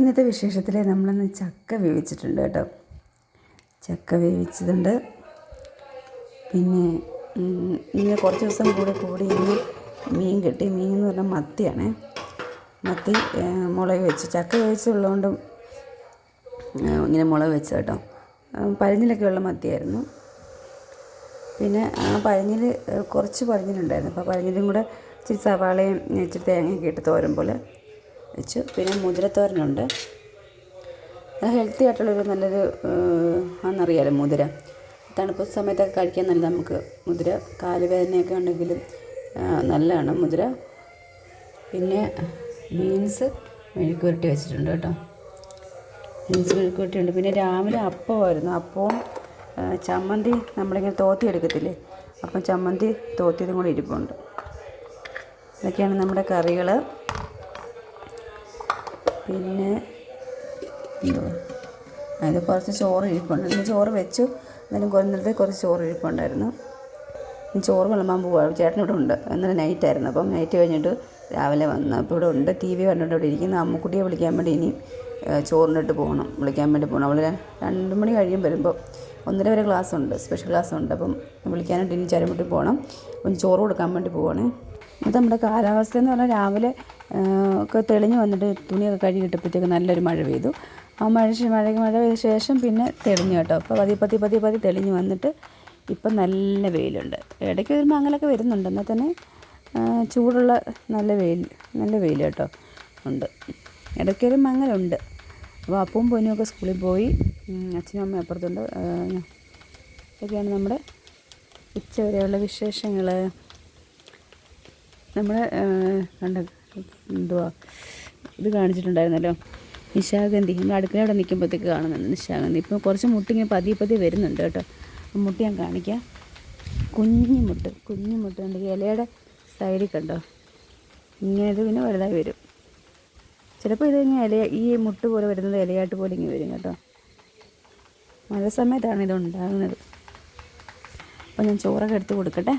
ഇന്നത്തെ വിശേഷത്തിൽ നമ്മളിന്ന് ചക്ക വേവിച്ചിട്ടുണ്ട് കേട്ടോ. ചക്ക വേവിച്ചതുണ്ട്. പിന്നെ ഇങ്ങനെ കുറച്ച് ദിവസം കൂടി കൂടി ഇന്ന് മീൻ കിട്ടി. മീൻ എന്ന് പറഞ്ഞാൽ മത്തിയാണ്. മത്തി മുളക് വെച്ച്. ചക്ക വേവിച്ചുള്ളതുകൊണ്ടും ഇങ്ങനെ മുളക് വെച്ച് കേട്ടോ. പഴഞ്ഞിലൊക്കെ മത്തിയായിരുന്നു. പിന്നെ ആ പഴഞ്ഞിൽ കുറച്ച് പഴഞ്ഞിലുണ്ടായിരുന്നു. അപ്പോൾ പഴഞ്ഞിലും കൂടെ ഇച്ചിരി സവാളയും ഇച്ചിരി തേങ്ങയൊക്കെ ഇട്ട് തോരൻ പോലെ വെച്ചു. പിന്നെ മുതിരത്തോരനുണ്ട്. അത് ഹെൽത്തി ആയിട്ടുള്ളൊരു നല്ലൊരു ആണെന്നറിയാലോ മുതിര. തണുപ്പ് സമയത്തൊക്കെ കഴിക്കാൻ നല്ല നമുക്ക് മുതിര. കാലുവേദനയൊക്കെ ഉണ്ടെങ്കിലും നല്ലതാണ് മുതിര. പിന്നെ ബീൻസ് മെഴുക്കുരുട്ടി വെച്ചിട്ടുണ്ട് കേട്ടോ. ബീൻസ് മെഴുക്കുരുട്ടിയുണ്ട് പിന്നെ രാവിലെ അപ്പമായിരുന്നു. അപ്പവും ചമ്മന്തി നമ്മളിങ്ങനെ തോത്തി എടുക്കത്തില്ലേ? അപ്പം ചമ്മന്തി തോത്തിയതും കൂടി ഇരിപ്പുണ്ട്. ഇതൊക്കെയാണ് നമ്മുടെ കറികൾ പിന്നെ എന്തോ? അതിൽ കുറച്ച് ചോറ് ഇരിപ്പുണ്ട്. ചോറ് വെച്ചു. എന്നാലും കുറഞ്ഞിടത്ത് കുറച്ച് ചോറ് ഇരിപ്പുണ്ടായിരുന്നു. ചോറ് വിളമ്പാൻ പോവാണ് ചേട്ടൻ ഇവിടെ ഉണ്ട്. ഇന്നലെ നൈറ്റായിരുന്നു അപ്പം നൈറ്റ് കഴിഞ്ഞിട്ട് രാവിലെ വന്നു. അപ്പോൾ ഇവിടെ ഉണ്ട്. ടി വി കണ്ടിട്ട് ഇവിടെ ഇരിക്കുന്ന. അമ്മക്കുട്ടിയെ വിളിക്കാൻ വേണ്ടി ഇനി ചോറിനിട്ട് പോകണം വിളിക്കാൻ വേണ്ടി പോകണം അവൾ രണ്ട് മണി കഴിയും വരുമ്പോൾ ഒന്നര വരെ ക്ലാസ് ഉണ്ട്. സ്പെഷ്യൽ ക്ലാസ് ഉണ്ട്. അപ്പം വിളിക്കാനായിട്ട് ഇനി ചരമുട്ടി പോകണം അപ്പം ചോറ് കൊടുക്കാൻ വേണ്ടി പോവാണ്. അത് നമ്മുടെ കാലാവസ്ഥ എന്ന് പറഞ്ഞാൽ രാവിലെ ഒക്കെ തെളിഞ്ഞു വന്നിട്ട് തുണിയൊക്കെ കഴുകി ഇട്ടപ്പോഴത്തേക്ക് നല്ലൊരു മഴ പെയ്തു. ആ മഴ മഴ മഴ പെയ്ത ശേഷം പിന്നെ തെളിഞ്ഞു കേട്ടോ. അപ്പോൾ പതി പതി പതി പതി തെളിഞ്ഞു വന്നിട്ട് ഇപ്പം നല്ല വെയിലുണ്ട്. ഇടയ്ക്ക് ഒരു മങ്ങലൊക്കെ വരുന്നുണ്ട്. എന്നാൽ തന്നെ ചൂടുള്ള നല്ല വെയിൽ നല്ല വെയിൽ കേട്ടോ ഉണ്ട്. ഇടയ്ക്ക് ഇടയ്ക്കൊരു മങ്ങലുണ്ട് അപ്പോൾ അപ്പവും പൊന്നും ഒക്കെ സ്കൂളിൽ പോയി. അച്ഛനും അമ്മയും അപ്പുറത്തുണ്ട്. ഇതൊക്കെയാണ് നമ്മുടെ ഉച്ചവരെയുള്ള വിശേഷങ്ങൾ. നമ്മൾ കണ്ട? എന്തുവാ? ഇത് കാണിച്ചിട്ടുണ്ടായിരുന്നല്ലോ. നിശാഗന്ധി. നമ്മൾ അടുക്കള അവിടെ നിൽക്കുമ്പോഴത്തേക്ക് കാണുന്നുണ്ട് നിശാഗന്ധി. ഇപ്പോൾ കുറച്ച് മുട്ടി ഇങ്ങനെ പതിയെ പതിയെ വരുന്നുണ്ട് കേട്ടോ. മുട്ടി ഞാൻ കാണിക്കാം. കുഞ്ഞു മുട്ട്. കുഞ്ഞു ഇലയുടെ സൈഡിൽ കണ്ടോ? ഇങ്ങനെ ഇത് പിന്നെ വലുതായി വരും. ചിലപ്പോൾ ഇത് ഇങ്ങനെ ഇല ഈ മുട്ട് പോലെ വരുന്നത് ഇലയായിട്ട് പോലെ ഇങ്ങനെ വരും കേട്ടോ. മഴ സമയത്താണ് ഇത് ഉണ്ടാകുന്നത്. അപ്പോൾ ഞാൻ ചോറൊക്കെ എടുത്ത് കൊടുക്കട്ടെ.